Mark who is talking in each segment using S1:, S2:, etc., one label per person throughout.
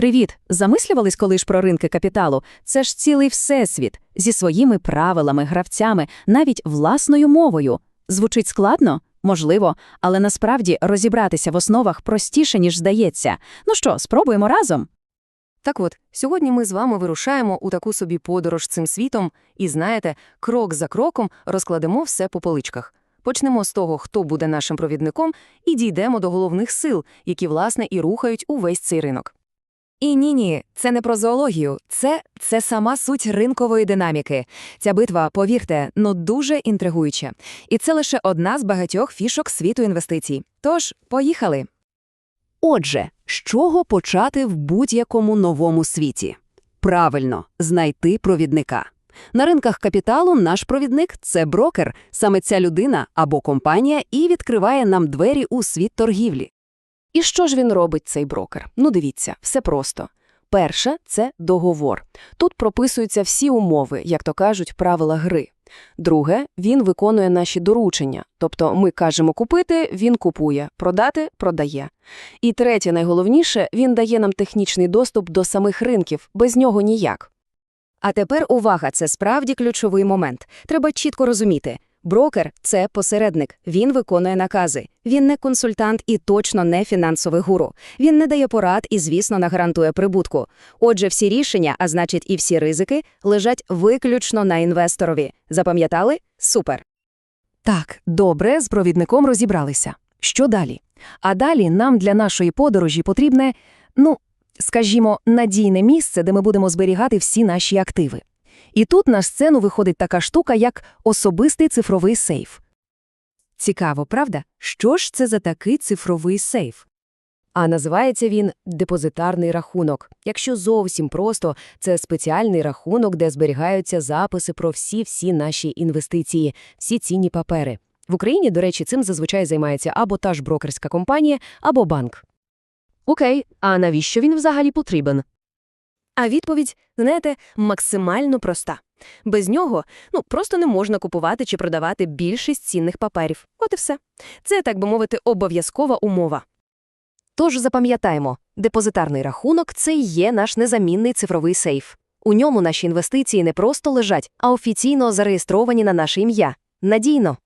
S1: Привіт! Замислювались колись про ринки капіталу? Це ж цілий всесвіт зі своїми правилами, гравцями, навіть власною мовою. Звучить складно? Можливо, але насправді розібратися в основах простіше, ніж здається. Ну що, спробуємо разом?
S2: Так от, сьогодні ми з вами вирушаємо у таку собі подорож цим світом і, знаєте, крок за кроком розкладемо все по поличках. Почнемо з того, хто буде нашим провідником, і дійдемо до головних сил, які, власне, і рухають увесь цей ринок.
S3: І ні-ні, це не про зоологію, це, це сама суть ринкової динаміки. Ця битва, повірте, ну дуже інтригуюча. І це лише одна з багатьох фішок світу інвестицій. Тож, поїхали.
S4: Отже, з чого почати в будь-якому новому світі? Правильно, знайти провідника. На ринках капіталу наш провідник це брокер, саме ця людина або компанія, і відкриває нам двері у світ торгівлі.
S2: І що ж він робить, цей брокер? Ну, дивіться, все просто. Перше – це договор. Тут прописуються всі умови, як то кажуть, правила гри. Друге, він виконує наші доручення. Тобто ми кажемо купити, він купує, продати – продає. І третє, найголовніше, він дає нам технічний доступ до самих ринків, без нього ніяк.
S3: А тепер увага, це справді ключовий момент. Треба чітко розуміти. Брокер – це посередник, він виконує накази. Він не консультант і точно не фінансовий гуру. Він не дає порад і, звісно, не гарантує прибутку. Отже, всі рішення, а значить і всі ризики, лежать виключно на інвесторові. Запам'ятали? Супер!
S2: Так, добре, з провідником розібралися. Що далі? А далі нам для нашої подорожі потрібне, ну, скажімо, надійне місце, де ми будемо зберігати всі наші активи. І тут на сцену виходить така штука, як особистий цифровий сейф. Цікаво, правда? Що ж це за такий цифровий сейф? А називається він депозитарний рахунок. Якщо зовсім просто, це спеціальний рахунок, де зберігаються записи про всі-всі наші інвестиції, всі цінні папери. В Україні, до речі, цим зазвичай займається або та ж брокерська компанія, або банк. Окей, а навіщо він взагалі потрібен? А відповідь, знаєте, максимально проста. Без нього ну, просто не можна купувати чи продавати більшість цінних паперів. От і все. Це, так би мовити, обов'язкова умова. Тож запам'ятаємо, депозитарний рахунок – це є наш незамінний цифровий сейф. У ньому наші інвестиції не просто лежать, а офіційно зареєстровані на наше ім'я. Надійно.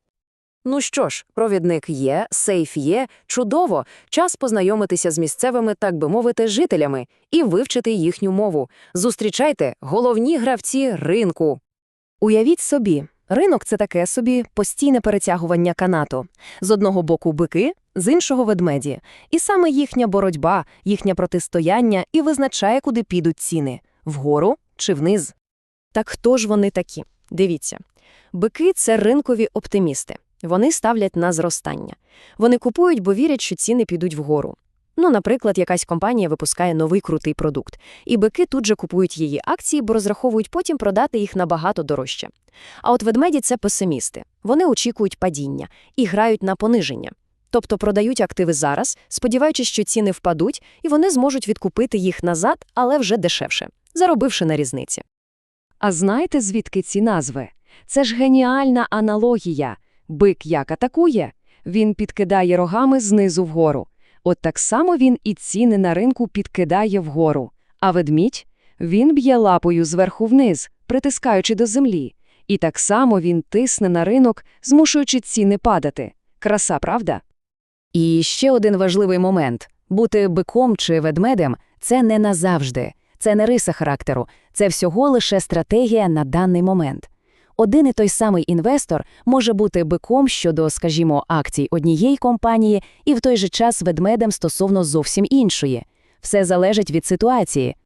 S2: Ну що ж, провідник є, сейф є, чудово, час познайомитися з місцевими, так би мовити, жителями і вивчити їхню мову. Зустрічайте головні гравці ринку. Уявіть собі, ринок це таке собі постійне перетягування канату. З одного боку бики, з іншого ведмеді. І саме їхня боротьба, їхнє протистояння і визначає, куди підуть ціни вгору чи вниз. Так хто ж вони такі? Дивіться. Бики це ринкові оптимісти. Вони ставлять на зростання. Вони купують, бо вірять, що ціни підуть вгору. Ну, наприклад, якась компанія випускає новий крутий продукт, і бики тут же купують її акції, бо розраховують потім продати їх набагато дорожче. А от ведмеді це песимісти. Вони очікують падіння і грають на пониження. Тобто продають активи зараз, сподіваючись, що ціни впадуть, і вони зможуть відкупити їх назад, але вже дешевше, заробивши на різниці. А знаєте, звідки ці назви? Це ж геніальна аналогія. Бик як атакує, він підкидає рогами знизу вгору. От так само він і ціни на ринку підкидає вгору. А ведмідь він б'є лапою зверху вниз, притискаючи до землі. І так само він тисне на ринок, змушуючи ціни падати. Краса, правда? І ще один важливий момент бути биком чи ведмедем це не назавжди, це не риса характеру, це всього лише стратегія на даний момент. Один і той самий інвестор може бути биком щодо, скажімо, акцій однієї компанії і в той же час ведмедем стосовно зовсім іншої. Все залежить від ситуації.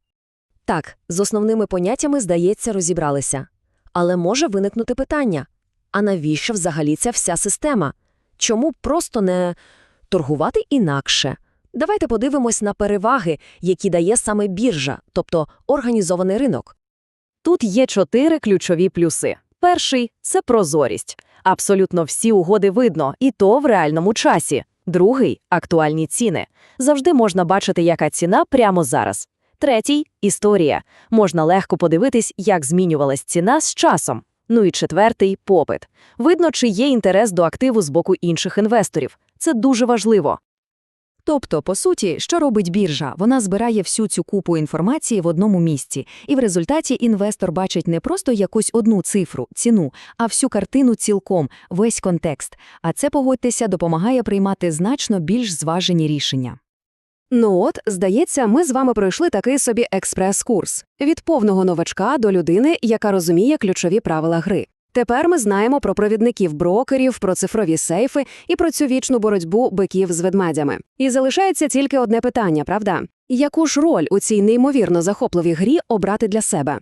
S2: Так, з основними поняттями, здається, розібралися. Але може виникнути питання: а навіщо взагалі ця вся система? Чому просто не торгувати інакше? Давайте подивимось на переваги, які дає саме біржа, тобто організований ринок. Тут є чотири ключові плюси. Перший це прозорість. Абсолютно всі угоди видно, і то в реальному часі. Другий актуальні ціни. Завжди можна бачити, яка ціна прямо зараз. Третій історія. Можна легко подивитись, як змінювалась ціна з часом. Ну і четвертий попит. Видно, чи є інтерес до активу з боку інших інвесторів. Це дуже важливо.
S1: Тобто, по суті, що робить біржа? Вона збирає всю цю купу інформації в одному місці, і в результаті інвестор бачить не просто якусь одну цифру, ціну, а всю картину цілком, весь контекст. А це, погодьтеся, допомагає приймати значно більш зважені рішення.
S3: Ну от, здається, ми з вами пройшли такий собі експрес-курс від повного новачка до людини, яка розуміє ключові правила гри. Тепер ми знаємо про провідників брокерів, про цифрові сейфи і про цю вічну боротьбу биків з ведмедями. І залишається тільки одне питання, правда? Яку ж роль у цій неймовірно захопливій грі обрати для себе?